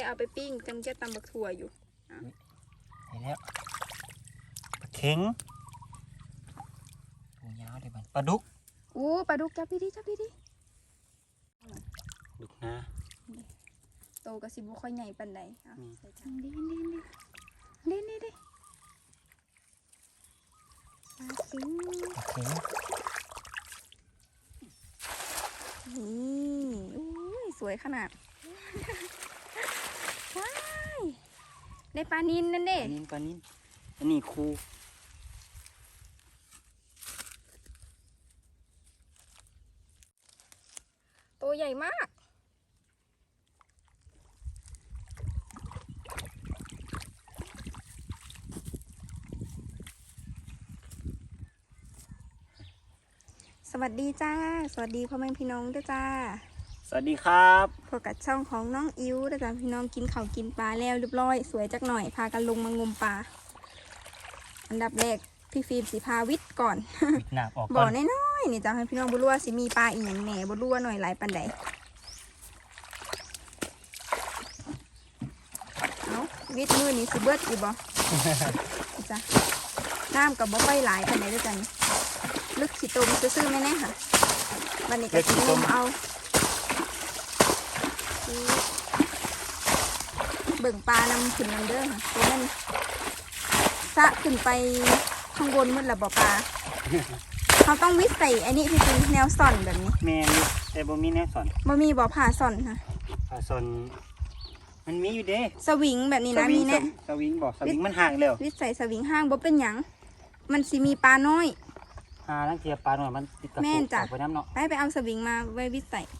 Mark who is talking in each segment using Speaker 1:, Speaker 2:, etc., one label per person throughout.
Speaker 1: ได้เอาไปปิ้งจังจะตำบักถั่วอยู่
Speaker 2: เห็นแล้วปลาเข็งตัวยาวเลยมันปลาดุก
Speaker 1: อู้ปลาดุกจับดีๆจับดี
Speaker 2: ดุกนะ
Speaker 1: ๆโตก็สิบ่ค่อยใหญ่ปานใดอะ
Speaker 2: อืม
Speaker 1: ใส่จังดีดีดีดีดีปลาคิง
Speaker 2: ปลาเข็ง
Speaker 1: นี่อุ้ยสวยขนาดว้าย ได้ปลานินนั่น
Speaker 2: ป
Speaker 1: เด้
Speaker 2: ลานินปลานินอันนี้ครู
Speaker 1: ตัวใหญ่มากสวัสดีจ้า สวัสดีพ่อแม่พี่น้องด้วยจ้า
Speaker 2: สวัสดีครับ
Speaker 1: พบกับช่องของน้องอิ๋วด้วยจ้าพี่น้องกินข้าวกินปลาแล้วเรียบร้อย สวยจักหน่อยพากันลงมางมปลา อันดับแรกพี่ฟิล์มสีพาวิทย์ก่อน
Speaker 2: ปิดหนาบออก
Speaker 1: บ่
Speaker 2: ก่
Speaker 1: อ
Speaker 2: อน
Speaker 1: น้อยๆนี่จ้าให้พี่น้องบุรัวาสิมีปลาอีกอย่างแหน่บุรัวาหน่อยหลายปันใดเอาวิทย์มือนี่สิเบิดอีบ่ นี่จ้ะน้ำกับบ่ค่อยหลายปันใดด้วยกันลึกขี้ตมซื่อๆแน่ๆค่ะวันนี้ก็สิงมเอา เบิ่งปลานำขึ้นนำเด้อค่ะตัวมันสะขึ้นไปข้างบนมืดละบ่ปลาเขาต้องวิใส่อันนี้พี่จริงแนวซ่อนแบบนี้
Speaker 2: แม่นี่แต่บ่มีแนวสอน
Speaker 1: บ่มีบ่ผ่าซ่อนค่ะ
Speaker 2: ปลาสอนมันมีอยู่เด้
Speaker 1: สวิงแบบนี้
Speaker 2: ส
Speaker 1: นะ
Speaker 2: วิ
Speaker 1: มี
Speaker 2: ง
Speaker 1: แน่
Speaker 2: สวิงบอกสวิงมันห่างแล้ว
Speaker 1: วิใส่สวิงห้างบ่เป็นหยังมันสิมีปลาน้อย
Speaker 2: หาลังเทียปลาหน่อยมันติดตะ
Speaker 1: แม่
Speaker 2: ปู
Speaker 1: นจ้ะ
Speaker 2: ออกไปน้ำเนาะ
Speaker 1: ไปไปเอาสวิงมาไว้วิใส่วิทย์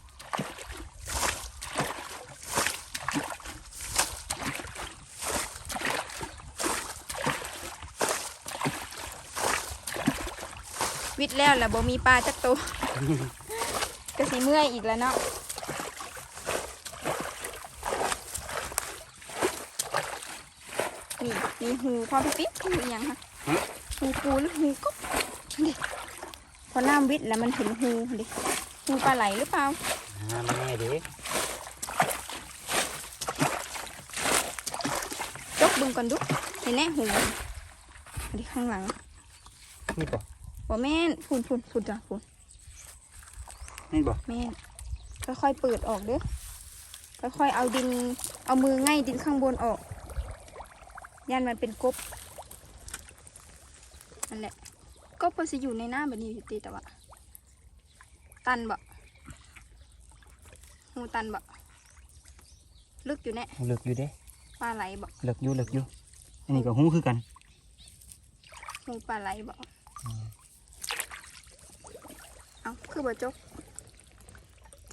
Speaker 1: แล้วแหละบ่มีปลาจักตัวก็สิเมื่อยอีกแล้วเนาะนี่มีหูพอพี่ปิ๊บหูอหยังคะหูปูหรือหูกบดิพอน้ำวิทย์แล้วมันเห็นหูดิหูปลาไหลหรือเปล่า
Speaker 2: อ่ามันแน่เด้
Speaker 1: จกบึงก่อนดุเห็นแน่หูดิข้างหลัง
Speaker 2: นี่บ่
Speaker 1: บ่แม่นฝุ่นฝุ่นฝุ่นจ้ะฝุ่น
Speaker 2: นี่บ่
Speaker 1: แม่นค่อยๆเปิดออกเด้อค่อยๆเอาดิน เอามือง่ายดินข้างบนออก ยันมันเป็นกบนั่นแหละกบก็จะอยู่ในน้ำแบบนี้อยู่ตีแต่ว่าตันบ่หูตันบ่ลึกอยู่แน่
Speaker 2: เลิกอยู่เด้
Speaker 1: ปลาไหลบ่
Speaker 2: เลิกอยู่เลิกอยู่ อันนี้ก็หูคือกัน
Speaker 1: หูปลาไหลบ่เอา คือบ่จก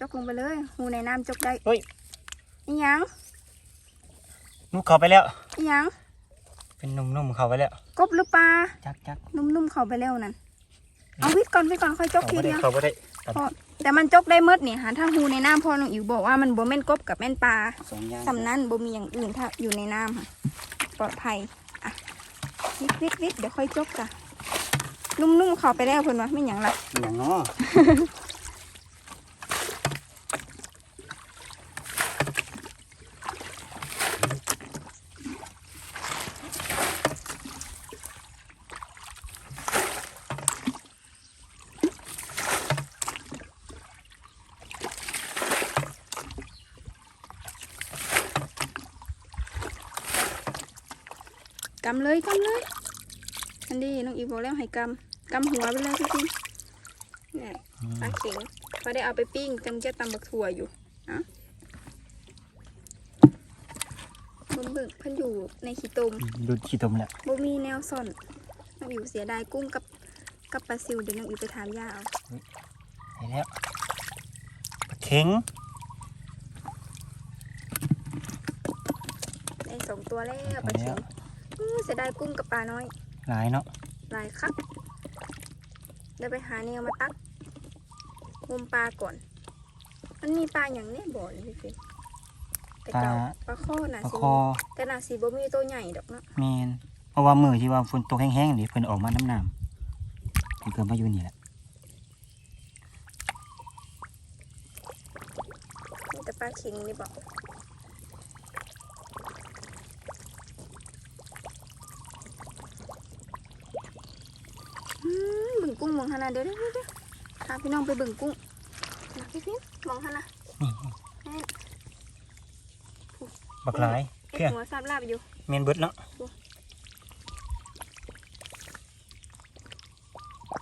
Speaker 1: จกลงไปเลยหูในน้ำจกได้
Speaker 2: เฮ้ย
Speaker 1: อีหยัง
Speaker 2: ลูกเข้าไปแล้ว
Speaker 1: อีหยัง
Speaker 2: เป็นนุ่มๆเข้าไปแล้ว
Speaker 1: กบหรือปลา
Speaker 2: จักจัก
Speaker 1: นุ่มๆเข้าไปแล้วนั่น เอาวิทย์ก่อนวิทย์ก่อนค่อยจก
Speaker 2: เข้า
Speaker 1: ที
Speaker 2: ไปได้
Speaker 1: เดียว
Speaker 2: เข้าไปได้
Speaker 1: พอแต่มันจกได้หมดนี่หาถ้าหูในน้ำพอน้องอิ๋วบอกว่ามันบ่แม่นกบกับแม่นปลา
Speaker 2: สองอย่าง
Speaker 1: สำนั้นบ่มีอย่างอื่นถ้าอยู่ในน้ำค่ะปลอดภัยอะวิทย์วิทย์วิทย์เดี๋ยวค่อยจกจ้ะ นุ่มๆเข้าไปแล้วเพิ่นว่าไม่หยังละ
Speaker 2: อย่างเนาะ
Speaker 1: กำเลยกำเลยอันนี้น้องอิ๋วบอกแล้วให้กำ กำหัวไปเลยพี่จินเนี่ยปลาเข็งเขาได้เอาไปปิ้งจังจะตำบักถั่วอยู่นะเบิ่งเบิ่งเพิ่นอยู่ในขี้ตม
Speaker 2: ดูดขี้ตมแล้ว
Speaker 1: บ่มีแนวซ่อนน้องอิ๋วเสียดายกุ้งกับกับปลาซิวเดี๋ยวน้องอิ๋วไปถามย่าเอา
Speaker 2: เห็นแล้วปลาเข็ง
Speaker 1: ได้สองตัวแล้วปลาเข็งอู้เสียดายกุ้งกับปลาน้อย
Speaker 2: หลายเนาะ
Speaker 1: หลายครับ เดี๋ยวไปหาแนวมาตักงมปลาก่อน มันมีปลาอย่างแนี้บ่เลยพี่ฟิล์มแต่เก่าปลาข้อน่ะ
Speaker 2: ปลา
Speaker 1: สิ
Speaker 2: คอ
Speaker 1: แต่น่ะสิบ่มีตัวใหญ่ดอกเนาะ
Speaker 2: แมนเพราะว่ามือที่ว่าฝนตกแห้งๆนี่เพิ่นออกมาน้ำน้ำเพิ่นเกิดมาอยู่นี่แหละ
Speaker 1: มีแต่ปลาเข็งนี่บอก กุ้งมองหนนะเดี๋ยวเดี๋ยวเดี๋ยวพาพี่น้องไปเบิ่งกุ้งนะพี่พิมมองหนนะ
Speaker 2: นี่
Speaker 1: แม่น
Speaker 2: บักหลาย
Speaker 1: เอ็
Speaker 2: เพี้ย
Speaker 1: หัวซับลาบอยู่
Speaker 2: เมนเบิดเนาะ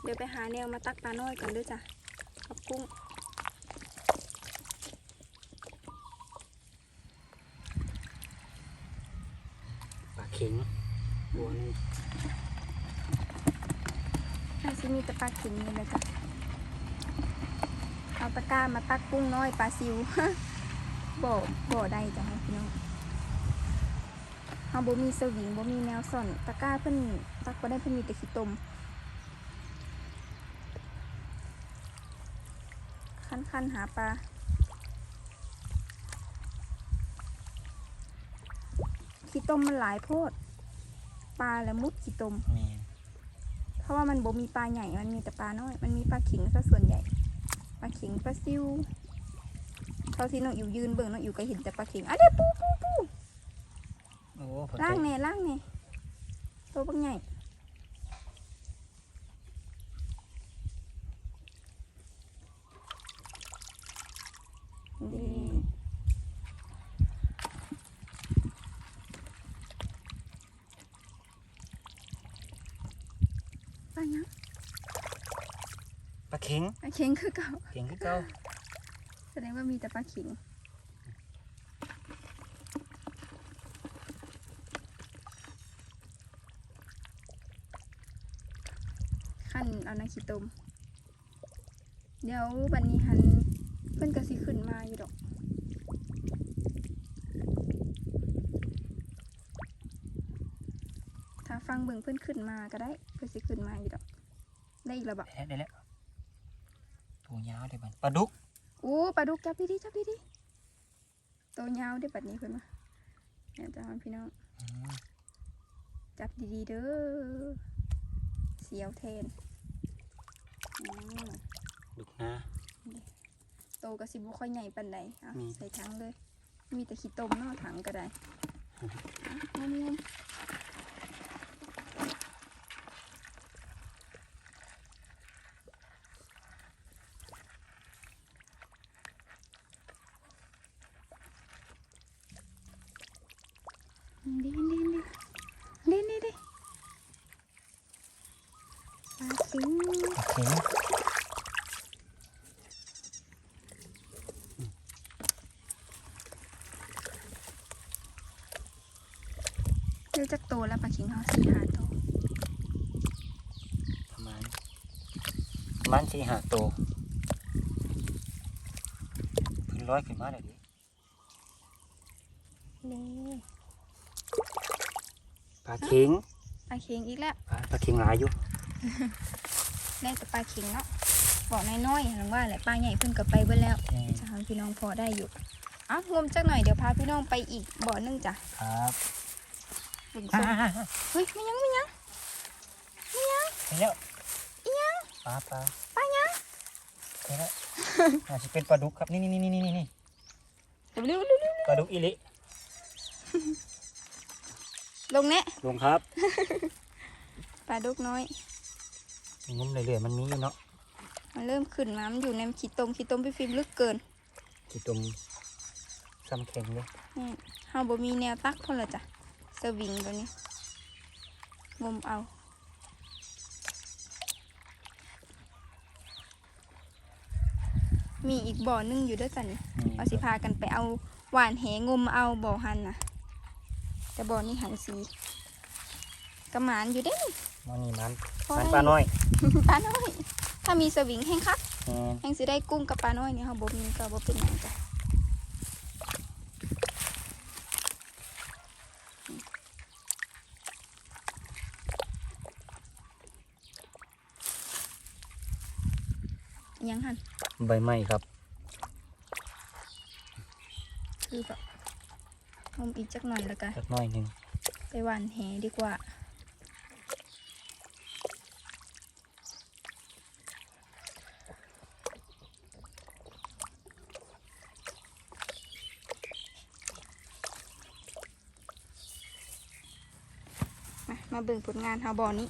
Speaker 1: เดี๋ยวไปหาแนวมาตักปลาน้อยก่อนด้วยจ้ะกับกุ้ง
Speaker 2: ปลาเข็งบัวหนึง
Speaker 1: น่จะมีต่ปลาขิงนี่เลยจ้ะเอาตะกร้ามาตักกุ้งน้อยปลาซิวบ่บ่ได้จ้ะให้พี่น้องเฮาบ่มีสวิงบ่มีแนวซ่อนตะกร้าเพิ่นตักบ่ได้เพิ่นมีแต่ขี้ตมคันๆหาปลาขี้ตมมันหลายโพด ปลาและมุดขี้ตม
Speaker 2: แม่น
Speaker 1: เพราะว่ามันบ่มีปลาใหญ่ มันมีแต่ปลาน้อย มันมีปลาขิงซะส่วนใหญ่ ปลาขิงปลาซิวเท่าที่น้องอยู่ยืนเบิ่งน้องอยู่ก็เห็นแต่ปลาขิงอะเดี๋ยวปูปูปู
Speaker 2: โอ้ผม
Speaker 1: ล่างแน่ล่างแน่ตัวบักใหญ่ดีปลาหยัง
Speaker 2: ปลา เข็ง
Speaker 1: ปลาเข็งคือเก่า
Speaker 2: เข็งคือเก่า
Speaker 1: แสดงว่ามีแต่ปลาขิงขั้นเอานาขี้ตม เดี๋ยววันนี้หันเพิ่นก็สิขึ้นมาอยู่ดอกถ้าฟังเบิ่งเพิ่นขึ้นมาก็ได้ เพิ่นสิขึ้นมาอยู่ดอก ได้อีกแล้วบ
Speaker 2: ได้แล้วได้แล้ว ตัวยาวได้บัดปลาดุก
Speaker 1: โอ้ปลาดุกจับดีๆจับดีๆตัวยาวได้อบัดนี้เพิ่นมาเนี่ยจ้าพี่น้อง
Speaker 2: อืม
Speaker 1: จับดีๆเด้อเสียวเทนอืม
Speaker 2: ดุกนะ
Speaker 1: โตก็สิบ่ค่อยใหญ่ปานใดอะ
Speaker 2: มี
Speaker 1: ใส่ถังเลย มีแต่ขี้ต้มเนาะถังก็ได้อะงม ๆดีดีดีดีดีดีปลาซิว
Speaker 2: ปลาเข็ง
Speaker 1: เดี๋ยวจักโตแล้วปลาขิงเขาสี่ห้าโต
Speaker 2: ประมาณประมาณสี่ห้าตัวเพิ่นร้อยขึ้นมาแล้วดิ
Speaker 1: นี่
Speaker 2: ปลา เข็ง
Speaker 1: ปลาเข็งอีกแล้ว
Speaker 2: ปลาปลาเข็งหลายอยู่
Speaker 1: ได้แต่ปลาเข็งเนาะบอกน้อยๆหรือว่าแหละปลาใหญ่เพิ่นก็ไปเบิ่แล้ว
Speaker 2: แม่น
Speaker 1: จะทำพี่น้องพอได้อยู่เอ้างมจักหน่อยเดี๋ยวพาพี่น้องไปอีกบ่อนึงจ้ะ
Speaker 2: ครับ
Speaker 1: เบิ่ง
Speaker 2: อ่า
Speaker 1: ส้มเฮ้ยไม่ยังไม่ยัง
Speaker 2: ไปแล้ว
Speaker 1: อีหยัง
Speaker 2: ปลาปลา
Speaker 1: ปลายัง
Speaker 2: ไปแล้วอาจจะเป็นปลาดุกครับนี่นี่นี่นี่นี่นี่
Speaker 1: เร็วๆเร็ว
Speaker 2: ปลาดุกอีลิ
Speaker 1: ๆ ลงแนะ
Speaker 2: ลงครับ
Speaker 1: ปลาดุกน้อย
Speaker 2: งมเรื่อยๆมันมีอยู่เนาะ
Speaker 1: มันเริ่มขึ้นมามันอยู่ในขี้ตมขี้ตมพี่ฟิล์มลึกเกิน
Speaker 2: กี่ตรงซ้ำแข็งเลย
Speaker 1: นี่เฮาบ่มีแนวตักเพิ่นละจ้ะสวิงตัวนี้งมเอามีอีกบ่อนึงอยู่ด้วยจ้ะนี่
Speaker 2: นี่
Speaker 1: เอาสิพากันไปเอาหวานแหงมเอาบ่อหันนะ แต่บ่อนี้หันสีกระหมานอยู่เด้นี่
Speaker 2: มันนี่มัน
Speaker 1: พอ
Speaker 2: มัน
Speaker 1: ได้
Speaker 2: ปลาน้อย
Speaker 1: ปลาน้อย ถ้ามีสวิงแห้งคัก
Speaker 2: แม่น
Speaker 1: แห้งสิได้กุ้งกับปลาน้อยนี่เขาบ่มีก็บ่เป็นหยังจ้ะอิหยังหัน
Speaker 2: ใบไม้ครับ
Speaker 1: คือแบบ งมอีกจักหน่อยแล้วกัน
Speaker 2: สักหน้อยหนึ่ง
Speaker 1: ไปหวานแหดีกว่ามามาเบิ่งผลงานเฮาบอนี้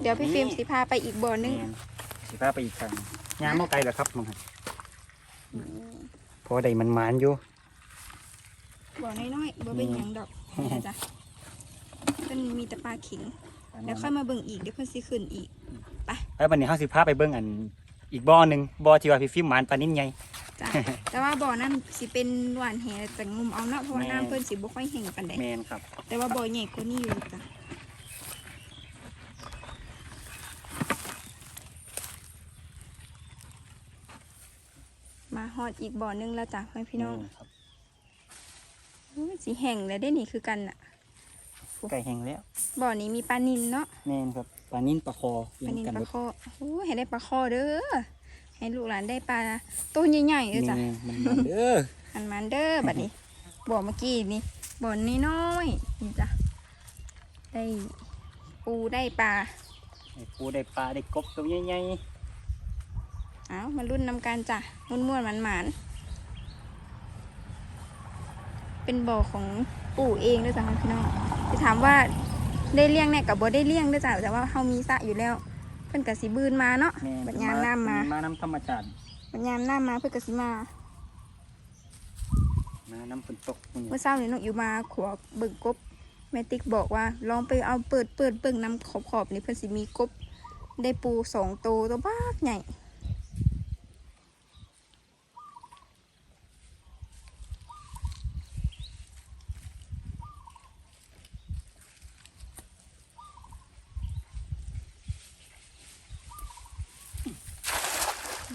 Speaker 1: เดี๋ยวพี่ฟิล์มสิพาไปอีกบ่อนึง
Speaker 2: แม่นสิพาไปอีกครั้งยามเมื่อไกลเหรอครับมึงครับพอได้มันหมานอยู่
Speaker 1: บ่อน้อยๆบ่เป็นหยังดอกนะจ้ะเพิ่นมีแต่ปลาเข็งเดี๋ยวค่อยมาเบิ่งอีกเดี๋ยวเพิ่นสิขึ้นอีก
Speaker 2: แล้ววันนี้เขาสิพาไปเบิ่งอันอีกบ่อหนึ่งบ่อที่ว่าพี่ฟิล์มหมานปลานิ่นใหญ่
Speaker 1: จ้ะแต่ว่าบ่อนั้นสิเป็นหวานแหแต่งุมเอาเนาะเพราะว่า
Speaker 2: แม่
Speaker 1: น้ำเพิ่นสิบ่ค่อยแห้งปานใด
Speaker 2: แมนครับ
Speaker 1: แต่ว่าบ่อใหญ่กว่านี้อยู่จ้ะมาฮอดอีกบ่อนึงแล้วจ้ะให้พี่น้อง
Speaker 2: แม่ครับ
Speaker 1: อุ๊ย สีแห้งแล้วได้นี่คือกันน่ะ
Speaker 2: ไก่แห้งแล้ว
Speaker 1: บ่อนี้มีปลานินเนาะ
Speaker 2: แมนครับปลานิ่นปลาคอ
Speaker 1: ปลานิน
Speaker 2: กัน
Speaker 1: ปลา
Speaker 2: เบิด
Speaker 1: คอโอ้ยให้ได้ปลาคอเด้อให้ลูกหลานได้ปลาตัวใหญ่ๆเด้อจ้ะ
Speaker 2: แม่มันมันเด้อ
Speaker 1: หันมันเด้อบัดนี้บ่อเมื่อกี้นี่บ่อนน้อยๆนี่จ้ะได้ปูได้ปลา
Speaker 2: ไอ้ปูได้ปลาได้กบตัวใหญ่
Speaker 1: เอามารุ่นนำการจ้ะม่วนม่วนมันหมานๆ เป็นบ่อของปู่เองด้วยจ้ะพี่น้องจะถามว่าได้เลี้ยงเนี่ยกับบ่ได้เลี้ยงด้วยจ้ะแต่ว่าเฮามีสระอยู่แล้ว เพิ่นกสิบืนมาเนาะ
Speaker 2: ๆแม่
Speaker 1: บัดยามน้ำมา
Speaker 2: มาน้ำธรรมชาติ
Speaker 1: บัดยามน้ำมาเพิ่นกสิมา
Speaker 2: มาน้ำฝนตกนี่
Speaker 1: เมื่อเช้านี่นกอยู่มาขวเบิ่งกบแม่ติ๊กบอกว่าลองไปเอาเปิดเปิดเบิ่งน้ำขอบขอบๆนี่เพิ่นสิมีกบได้ปูสองตัวตัวบ้ากใหญ่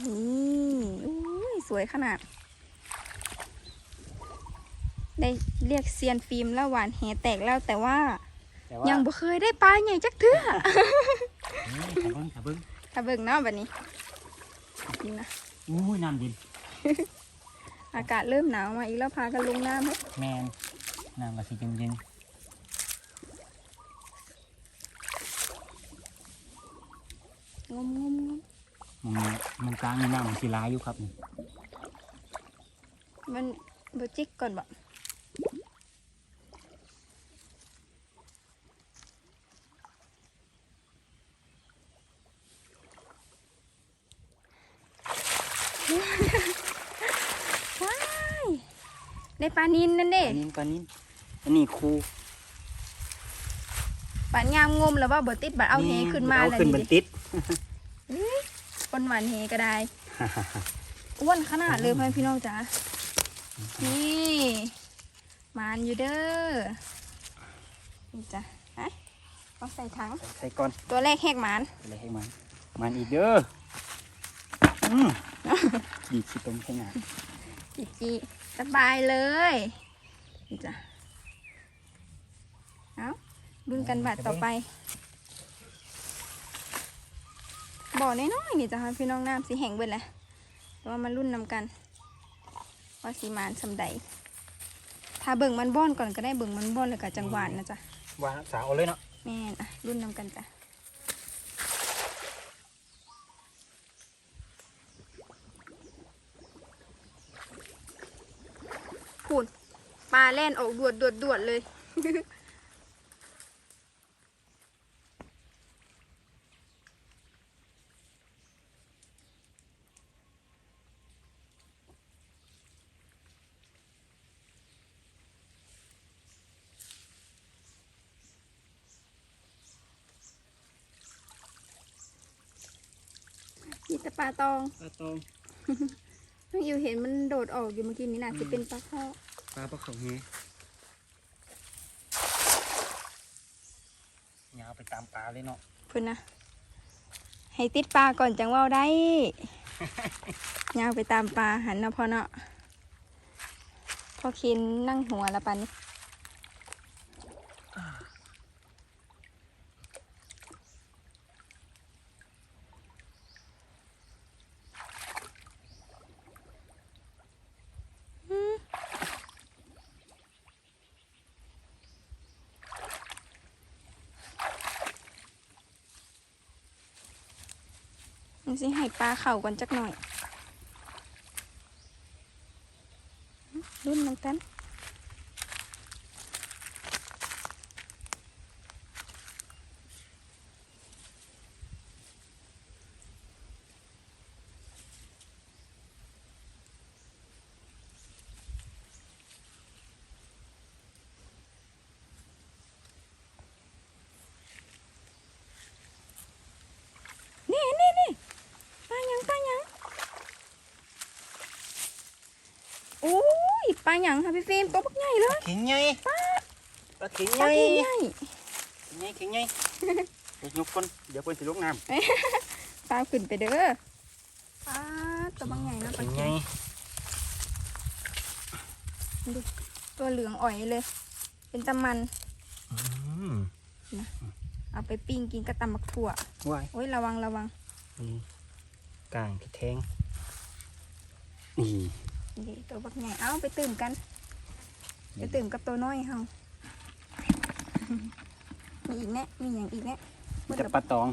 Speaker 1: นี่อุ้ยส วยขนาด ได้เรียกเซียนฟิล์มแล้วหวานแหแตกแล้วแต่ว่า
Speaker 2: แต่ว่า
Speaker 1: ยังบ่เคยได้ปลาใหญ่จักเทื่อ
Speaker 2: นี่ถ้าเบิ้งถ้าเบิ้ง
Speaker 1: ถ้าเบิ่งเนาะบัดนี้นี่นะ
Speaker 2: อู้ยน้ำเย็น
Speaker 1: อากาศเริ่มหนาวมาอีกแล้วพากันลงน้ำไหม
Speaker 2: แมนน้ำก็สิเย็น
Speaker 1: งมงมงม
Speaker 2: ๆมันมันกลางนี่น้ำมันสิร้ายอยู่ครับนี่
Speaker 1: มันบจิกก่อนบ่ว้ายได้ปลานินนั่น
Speaker 2: ป
Speaker 1: เด้
Speaker 2: ลานิ่นปลานิ่นอันนี้ครู
Speaker 1: ปลางามงมแล้วว่าบ่ติดบัดเอาเฮขึ้นมา
Speaker 2: เอา
Speaker 1: แล้ว
Speaker 2: ขึ้นบน
Speaker 1: นี่
Speaker 2: ติด
Speaker 1: คนหวานเฮก็ได้อ้วนขนาดเลยพ่อแม่พี่น้องจ๋า นี่มานอยู่เด้อนี่จ้ะไปเอาใส่ถัง
Speaker 2: ใส่ก่อน
Speaker 1: ตัวแรกแหกหมาน
Speaker 2: อะไรให้มันมันอีกเด้ออืมดีขี้ตมแค่งาน
Speaker 1: จีจีสบายเลยนี่จ้ะเอาดุนกันบัดต่อไปบ่อน้อยๆนี่จ้ะพี่น้องน้ำสีแห้งเบิดแหละแต่ว่ามันรุ่นนำกัน ว่าสีมานสำใดถ้าเบิ่งมันบ้อนก่อนก็ได้เบิ่งมันบ้อนแล้วก็จังหวานนะจ๊ะ
Speaker 2: วางสาวเอาเลยเนาะ
Speaker 1: แม่นอะรุ่นนำกันจ้ะพูดปลาแล่นออกดวดดวดดวดเลย ลาตอง
Speaker 2: ปลาตอง
Speaker 1: น้องอิวเห็นมันโดดออกอยู่เมื่อกี้นี้น่ะจะเป็นปลาข้อ
Speaker 2: ปลาปลาเขาเฮยาวไปตามปลาเลยเนาะ
Speaker 1: เพื่อนนะให้ติดปลาก่อนจังเว่าได้ ยาวไปตามปลาหันนะพ่อเนาะพ่อคินนั่งหัวละปันนี้ สิให้ปลาเข่าก่อนจักหน่อยรุ่นน้ำกัน ลาหยังค่ะพี่ฟิล์มตัวบักใหญ่เลย
Speaker 2: เข็งไงปลาเข็ง
Speaker 1: ป
Speaker 2: ไง
Speaker 1: ลาเข็งใหญ่
Speaker 2: เข็งไงเข็งไงเดี๋ยวยกคนเดี๋ยวคนสิลกน้
Speaker 1: ปลาขึ้นไปเด้อปลาตัวบักใหญ่ำนะป
Speaker 2: เข็
Speaker 1: ลาง
Speaker 2: ไง
Speaker 1: เข็งตัวเหลืองอ่อยเลย เป็นตะมัน
Speaker 2: อืม
Speaker 1: เอาไปปิ้งกินกับตำบักถั่ว
Speaker 2: ว้าย
Speaker 1: โอ้ยระวังระวัง
Speaker 2: นี่กลางที่แทงนี่
Speaker 1: นี่ตัวบักใหญ่เอาไปตื่มกัน ไปตื่มกับตัวน้อยเฮามีอีกแน่มีอย่างอีกแน่
Speaker 2: มันจะปลาตอง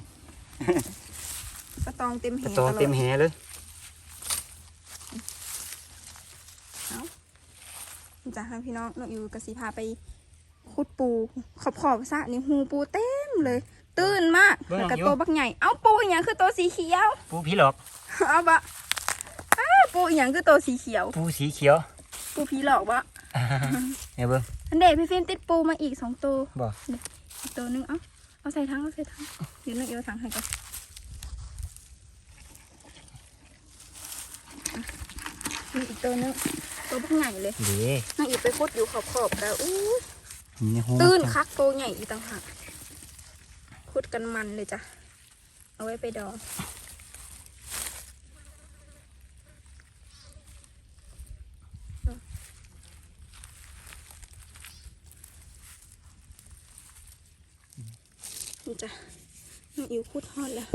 Speaker 1: ปลาตองเต็ม
Speaker 2: ป
Speaker 1: เห
Speaker 2: ลาตอง
Speaker 1: ตลอ
Speaker 2: เต็ม
Speaker 1: ด
Speaker 2: แหเลย
Speaker 1: จ้ะให้พี่น้องน้องอยู่กสิพาไปขุดปูขอบขอบๆสระนี่หูปูเต็มเลย ตื่นมากแล้วก็ตัวบักใหญ่ เอ้าปูอหย่างคือตัวสีเขียว
Speaker 2: ปูผีหลอก
Speaker 1: เอาบะอ้า ปูอหย่างคือตัวสีเขียว
Speaker 2: ปูสีเขียว
Speaker 1: ปูผีหลอกบะ
Speaker 2: เนี่ยเบิ้ง
Speaker 1: อันเด็กพี่ฟิล์มติดปูมาอีกสองตัว
Speaker 2: บ่
Speaker 1: อีกตัวหนึงเอ้าเอาใส่ถังเอาใส่ถังเดี๋ยวน้องเอวถังให้ก่อนอะมีอีกตัวหนึงตัวบักใหญ่เลย
Speaker 2: เด้
Speaker 1: น้องอีไปขุดอยู่ขอบขอบๆแล้วอู้
Speaker 2: นี่ในหู
Speaker 1: ตื้นคักตัวใหญ่อีกต่างหากขุดกันมันเลยจ้ะ เอาไว้ไปดอง นี่จ้ะน้องอิวขุดฮอดแล้ว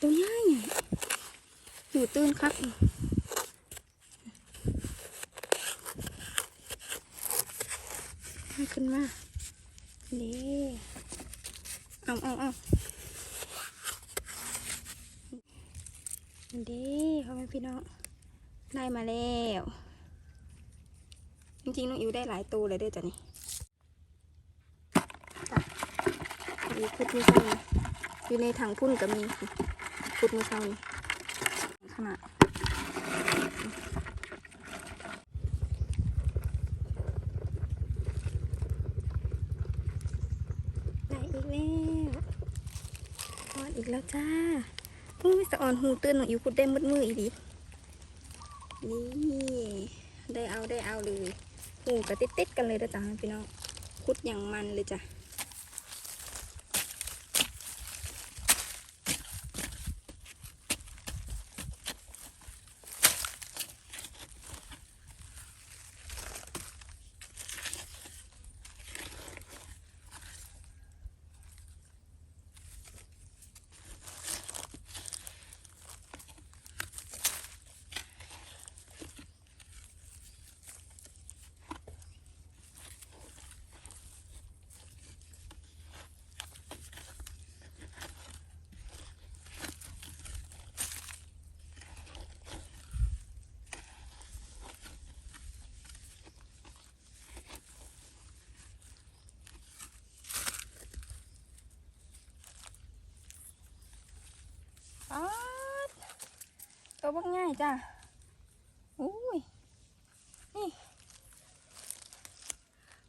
Speaker 1: ตัวใหญ่อยู่ตื้นคักนี่ให้ขึ้นมานี่เอาเอาเอาดีพ่อแม่พี่น้องได้มาแล้ว จริงๆน้องอิวได้หลายตัวเลยเด้อจ้ะนี่จ้ะ มีคุดมือเช้านี่อยู่ในถังพุ่นก็มีคุดมือเช้านี่ขนาดได้อีกแล้วทอดอีกแล้วจ้าอุ้ยสะออนหูตื่นน้องอิวคุดได้มืดมืออีดีนี่ได้เอาได้เอาเลยหูกระติดติดๆกันเลยนะจ๊ะพี่น้องคุดอย่างมันเลยจ้ะ ป๊าดตัวบักง่ายจ้ะอุ้ย นี่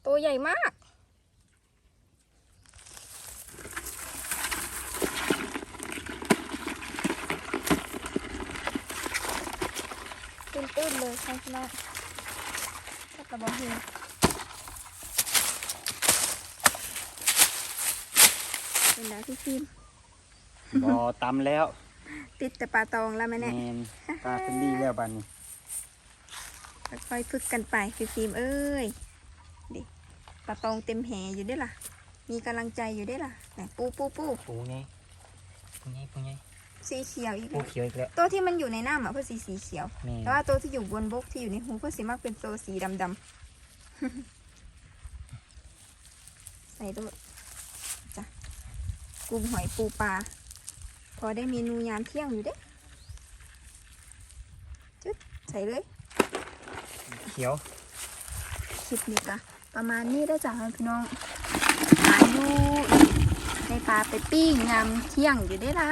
Speaker 1: ตัวใหญ่มากตื้นๆเลยใช่ไหมแล้วกระบอกเฮเป็นแล้วพี่ฟิล์ม
Speaker 2: บ่อตำแล้ว
Speaker 1: ติดแต่ปลาตองแล้วไหม
Speaker 2: แม
Speaker 1: เนี่ย
Speaker 2: นปลาเป็นดีแล้วบัดนี้
Speaker 1: ค่อยๆฝึกกันไปพี่ฟิล์มเอ้ยดิปลาตองเต็มแหอยู่ด้วยล่ะ มีกำลังใจอยู่ด้วยล่ะไหนปูปูปู
Speaker 2: ปูไงปูไงปูไง
Speaker 1: สีเขียวอีก
Speaker 2: ปู
Speaker 1: แล้ว
Speaker 2: เขียวอีกแล้ว
Speaker 1: ตัวที่มันอยู่ในน้ำอะเพื่อสีสีเขียว
Speaker 2: แม่น
Speaker 1: แต่ว่าตัวที่อยู่บนบกที่อยู่ในหูเพื่อสีมักเป็นตัวสีดำดำใส่ตัวจ้ะกุ้งหอยปูปลาพ อได้เมนูยามเที่ยงอยู่เด้จุดใส่เลย
Speaker 2: เขียว
Speaker 1: คลิปนี้ก็ประมาณนี้ได้อจ้ะพี่น้องหาอยู่ในปลาไปปิ้งยามเที่ยงอยู่ได้อล่ะ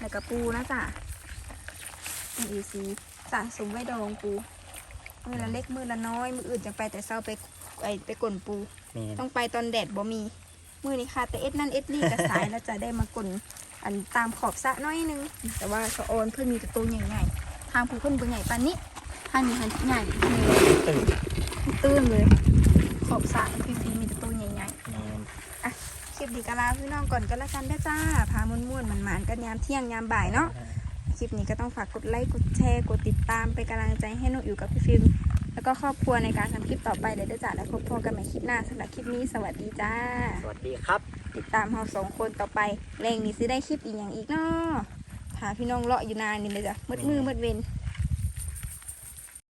Speaker 1: แล้วก็ปูนะจ้ะอีซีสะสมไว้ดองปูมือละเล็กมือละน้อยมืออื่นจะไปแต่เช้าไปไปไปกลนปู
Speaker 2: แม่น
Speaker 1: ต้องไปตอนแดดบ่มี มือนี้ค่ะ แต่เอ็ดนั่นเอ็ดนี่กระสายแล้วจะได้มากลนอันตามขอบสระน้อยนึง แต่ว่าสะออนเพื่อนมีแต่ตัวใหญ่ๆทางผู้เพื่อนตัวใหญ่ปานนี้ทางนี้หันใหญ่
Speaker 2: ตื่น
Speaker 1: ตื้นเลย ขอบสระพี่ฟีมีแต่ตัวใหญ่
Speaker 2: แม่น
Speaker 1: ๆคลิปดีกะลาพี่น้องก่อนก็แล้วกันเด้อจ้าพาม่วนๆมันหมานๆกันยามเที่ยงยามบ่ายเนาะคลิปนี้ก็ต้องฝากกดไลค์กดแชร์กดติดตามเป็นกำลังใจให้น้องอิ๋วกับพี่ฟิล์ม แล้วก็ครอบครัวในการทำคลิปต่อไปเลยเด้อจ้าแล้วพบกันใหม่คลิปหน้าสำหรับคลิปนี้สวัสดีจ้า
Speaker 2: สวัสดีครับ
Speaker 1: ติดตามเราสองคนต่อไปแรงนี้ซื้อได้คลิปอีกอย่างอีกเนาะพาพี่น้องเลาะอยู่นานนี่เลยจ้ะมืดมือมืดเวน